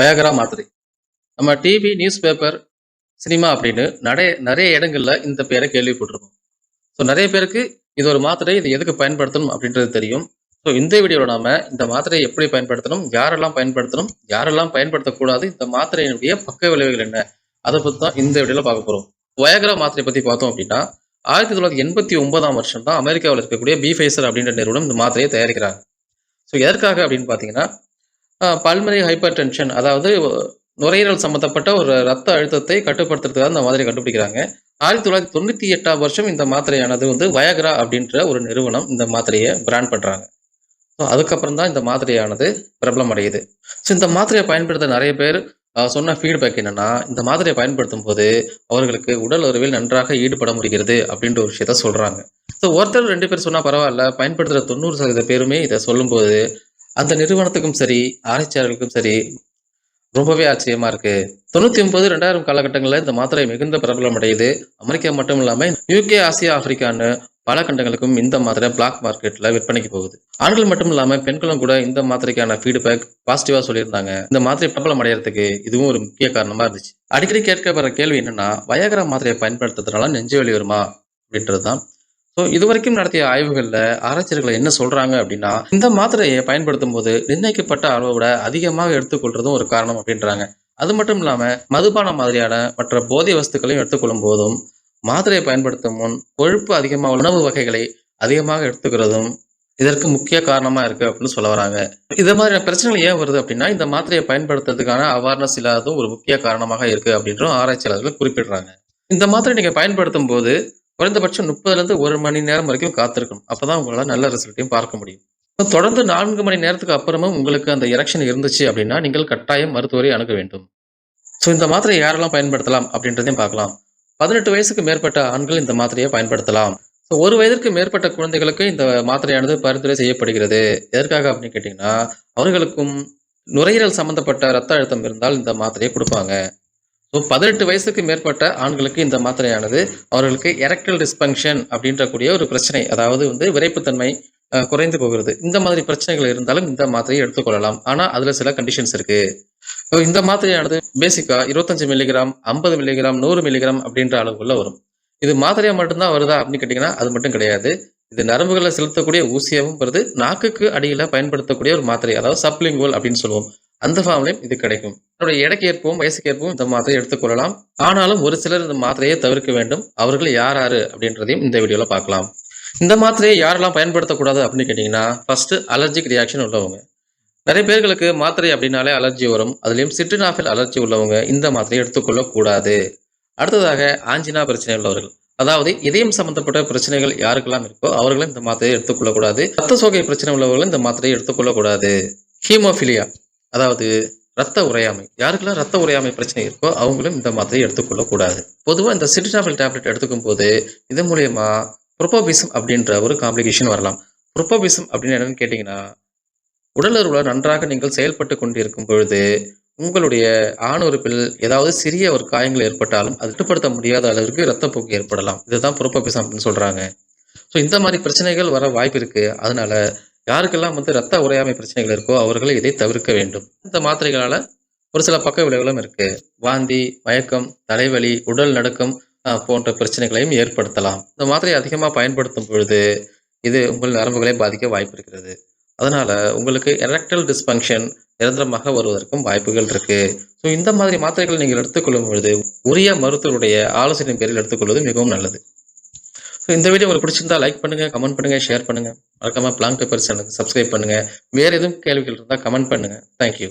Viagra மாத்திரை. நம்ம TV news paper cinema அப்படின்னு நிறைய நிறைய இடங்கள்ல இந்த பேரை கேள்விப்பட்டிருக்கோம் ஸோ நிறைய பேருக்கு இது ஒரு மாத்திரை இது எதுக்கு பயன்படுத்தணும் அப்படின்றது தெரியும். ஸோ இந்த வீடியோவில் நாம இந்த மாத்திரையை எப்படி பயன்படுத்தணும் யாரெல்லாம் பயன்படுத்தணும் யாரெல்லாம் பயன்படுத்தக்கூடாது இந்த மாத்திரையினுடைய பக்க விளைவுகள் என்ன அதை பற்றி தான் இந்த வீடியோவில் பார்க்க போகிறோம் வயகரா மாத்திரை பற்றி பார்த்தோம் அப்படின்னா ஆயிரத்தி தொள்ளாயிரத்தி எண்பத்தி ஒன்பதாம் வருஷம் தான் அமெரிக்காவில் இருக்கக்கூடிய பிஃபைசர் அப்படின்ற நிறுவனம் இந்த மாத்திரையை தயாரிக்கிறாங்க. ஸோ எதற்காக அப்படின்னு பார்த்தீங்கன்னா பல்மரி ஹைப்பர் டென்ஷன் அதாவது நுரையீரல் சம்மந்தப்பட்ட ஒரு ரத்த அழுத்தத்தை கட்டுப்படுத்துறதுக்காக இந்த மாதிரி கண்டுபிடிக்கிறாங்க. ஆயிரத்தி தொள்ளாயிரத்தி தொண்ணூற்றி எட்டாம் வருஷம் இந்த மாத்திரையானது வந்து வயக்ரா அப்படின்ற ஒரு நிறுவனம் இந்த மாத்திரையை பிராண்ட் பண்ணுறாங்க ஸோ அதுக்கப்புறம் தான் இந்த மாத்திரையானது பிரபலம் அடையுது. ஸோ இந்த மாத்திரையை பயன்படுத்த நிறைய பேர் சொன்ன ஃபீட்பேக் என்னன்னா இந்த மாத்திரையை பயன்படுத்தும் போது அவர்களுக்கு உடல் உறவில் நன்றாக ஈடுபட முடிகிறது அப்படின்ற ஒரு விஷயத்த சொல்றாங்க. ஸோ ஒருத்தர் ரெண்டு பேர் சொன்னா பரவாயில்ல பயன்படுத்துகிற தொண்ணூறு சதவீத பேருமே இதை சொல்லும்போது அந்த நிறுவனத்துக்கும் சரி ஆராய்ச்சியாளர்களுக்கும் சரி ரொம்பவே ஆச்சரியமா இருக்கு. தொண்ணூத்தி ஒன்பது ரெண்டாயிரம் காலகட்டங்களில் இந்த மாத்திரை மிகுந்த பிரபலம் அடையுது. அமெரிக்கா மட்டும் இல்லாம யூகே ஆசியா ஆப்பிரிக்கான்னு பல கண்டங்களுக்கும் இந்த மாத்திரை பிளாக் மார்க்கெட்ல விற்பனைக்கு போகுது. ஆண்கள் மட்டும் இல்லாம பெண்களும் கூட இந்த மாத்திரைக்கான ஃபீட்பேக் பாசிட்டிவா சொல்லியிருந்தாங்க. இந்த மாத்திரை பிரபலம் அடையறதுக்கு இதுவும் ஒரு முக்கிய காரணமா இருந்துச்சு. அடிக்கடி கேட்கப்படுற கேள்வி என்னன்னா வயகரா மாத்திரையை பயன்படுத்துறதுனால நெஞ்சு வலி வருமா? அப்படின்றது தான் ஸோ இதுவரைக்கும் நடத்திய ஆய்வுகளில் ஆராய்ச்சியர்கள் என்ன சொல்றாங்க அப்படின்னா இந்த மாத்திரையை பயன்படுத்தும் போது நிர்ணயிக்கப்பட்ட அளவை விட அதிகமாக எடுத்துக்கொள்றதும் ஒரு காரணம் அப்படின்றாங்க. அது மட்டும் இல்லாம மதுபானம் மாதிரியான மற்ற போதை வஸ்துக்களையும் எடுத்துக்கொள்ளும் போதும் மாத்திரையை பயன்படுத்தும் முன் கொழுப்பு அதிகமாக உணவு வகைகளை அதிகமாக எடுத்துக்கிறதும் இதற்கு முக்கிய காரணமா இருக்கு அப்படின்னு சொல்ல வராங்க. இதை மாதிரியான பிரச்சனைகள் ஏன் வருது அப்படின்னா இந்த மாத்திரையை பயன்படுத்துறதுக்கான அவேர்னஸ் இல்லாததும் ஒரு முக்கிய காரணமாக இருக்கு அப்படின்றும் ஆராய்ச்சியாளர்கள் குறிப்பிடுறாங்க. இந்த மாத்திரை நீங்க பயன்படுத்தும் போது குறைந்தபட்சம் முப்பதுலேருந்து ஒரு மணி நேரம் வரைக்கும் காத்திருக்கணும். அப்பதான் உங்களால் நல்ல ரிசல்ட்டையும் பார்க்க முடியும். தொடர்ந்து நான்கு மணி நேரத்துக்கு அப்புறமும் உங்களுக்கு அந்த எரெக்ஷன் இருந்துச்சு அப்படின்னா நீங்கள் கட்டாயம் மருத்துவரை அணுக வேண்டும். ஸோ இந்த மாத்திரையை யாரெல்லாம் பயன்படுத்தலாம் அப்படின்றதையும் பார்க்கலாம். பதினெட்டு வயசுக்கு மேற்பட்ட ஆண்கள் இந்த மாத்திரையை பயன்படுத்தலாம். ஸோ ஒரு வயதிற்கு மேற்பட்ட குழந்தைகளுக்கு இந்த மாத்திரையானது பரிந்துரை செய்யப்படுகிறது. எதற்காக அப்படின்னு கேட்டிங்கன்னா அவர்களுக்கும் நுரையீரல் சம்பந்தப்பட்ட ரத்த அழுத்தம் இருந்தால் இந்த மாத்திரையை கொடுப்பாங்க. ஸோ பதினெட்டு வயசுக்கு மேற்பட்ட ஆண்களுக்கு இந்த மாத்திரையானது அவர்களுக்கு எரக்டல் டிஸ்பங்ஷன் அப்படின்ற கூடிய ஒரு பிரச்சனை அதாவது வந்து விரைப்புத்தன்மை குறைந்து போகிறது. இந்த மாதிரி பிரச்சனைகள் இருந்தாலும் இந்த மாத்திரையை எடுத்துக்கொள்ளலாம். ஆனால் அதில் சில கண்டிஷன்ஸ் இருக்கு. ஸோ இந்த மாத்திரையானது பேசிக்கா இருபத்தஞ்சு மில்லிகிராம் ஐம்பது மில்லிகிராம் நூறு மில்லிகிராம் அப்படின்ற அளவுக்குள்ள வரும். இது மாத்திரையா மட்டும்தான் வருதா அப்படின்னு கேட்டிங்கன்னா அது மட்டும் கிடையாது. இது நரம்புகளை செலுத்தக்கூடிய ஊசியாகவும் வருது. நாக்குக்கு அடியில பயன்படுத்தக்கூடிய ஒரு மாத்திரை அதாவது சப்ளிங்கோல் அப்படின்னு சொல்லுவோம். அந்த ஃபார்ம்லையும் இது கிடைக்கும். என்னுடைய எடைக்கேற்பவும் ஏற்பவும் இந்த மாத்திரையை எடுத்துக்கொள்ளலாம் ஆனாலும் ஒரு சிலர் இந்த மாத்திரையை தவிர்க்க வேண்டும். அவர்கள் யார் யாரு அப்படின்றதையும் இந்த வீடியோல பார்க்கலாம். இந்த மாத்திரையை யாரெல்லாம் பயன்படுத்தக்கூடாது அப்படின்னு கேட்டிங்கன்னா ஃபர்ஸ்ட் அலர்ஜிக் ரியாக்ஷன் உள்ளவங்க. நிறைய பேர்களுக்கு மாத்திரை அப்படின்னாலே அலர்ஜி வரும். அதுலேயும் சிட்ரினாஃபில் அலர்ஜி உள்ளவங்க இந்த மாத்திரையை எடுத்துக்கொள்ளக்கூடாது அடுத்ததாக ஆஞ்சினா பிரச்சனை உள்ளவர்கள். அதாவது இதயம் சம்பந்தப்பட்ட பிரச்சனைகள் யாருக்கெல்லாம் இருக்கோ அவர்களும் இந்த மாத்திரையை எடுத்துக்கொள்ளக்கூடாது ரத்த சோகை பிரச்சனை உள்ளவர்களும் இந்த மாத்திரையை எடுத்துக்கொள்ளக்கூடாது ஹீமோஃபிலியா. அதாவது ரத்த உரையாமை யாருக்கெல்லாம் ரத்த உறையாமை பிரச்சனை இருக்கோ அவங்களும் இந்த மாத்திரையை எடுத்துக்கொள்ளக்கூடாது. பொதுவாக இந்த சிட்ரினாஃபில் டேப்லெட் எடுத்துக்கும் போது இதன் மூலயமா புரோபோபிசம் அப்படின்ற ஒரு காம்ப்ளிகேஷன் வரலாம். புரோபோபிசம் அப்படின்னு என்னன்னு கேட்டிங்கன்னா உடலுறவுல நன்றாக நீங்கள் செயல்பட்டு கொண்டிருக்கும் பொழுது உங்களுடைய ஆணுறுப்பில் ஏதாவது சிறிய ஒரு காயங்கள் ஏற்பட்டாலும் அது கட்டுப்படுத்த முடியாத அளவிற்கு ரத்தப்போக்கு ஏற்படலாம். இதுதான் புரோபோபிசம் அப்படின்னு சொல்றாங்க. ஸோ இந்த மாதிரி பிரச்சனைகள் வர வாய்ப்பு இருக்கு. அதனால யாருக்கெல்லாம் வந்து ரத்த உரையாமை பிரச்சனைகள் இருக்கோ அவர்களை இதை தவிர்க்க வேண்டும்? இந்த மாத்திரைகளால ஒரு சில பக்க விளைவுகளும் இருக்கு. வாந்தி மயக்கம் தலைவலி உடல் நடுக்கம் போன்ற பிரச்சனைகளையும் ஏற்படுத்தலாம். இந்த மாத்திரையை அதிகமாக பயன்படுத்தும் பொழுது இது உங்கள் நரம்புகளை பாதிக்க வாய்ப்பு இருக்கிறது. அதனால உங்களுக்கு எரக்டல் டிஸ்பங்ஷன் நிரந்தரமாக வருவதற்கும் வாய்ப்புகள் இருக்கு. ஸோ இந்த மாதிரி மாத்திரைகளை நீங்கள் எடுத்துக்கொள்ளும் பொழுது உரிய மருத்துவருடைய ஆலோசனை பேரில் எடுத்துக்கொள்வது மிகவும் நல்லது. ஸோ இந்த வீடியோ உங்களுக்கு பிடிச்சிருந்தா லைக் பண்ணுங்க கமெண்ட் பண்ணுங்க ஷேர் பண்ணுங்க. மறக்காம பிளாங் பேப்பர் சேனலுக்கு சப்ஸ்கிரைப் பண்ணுங்க. வேற எதுவும் கேள்விகள் இருந்தால் கமெண்ட் பண்ணுங்க. தேங்க்யூ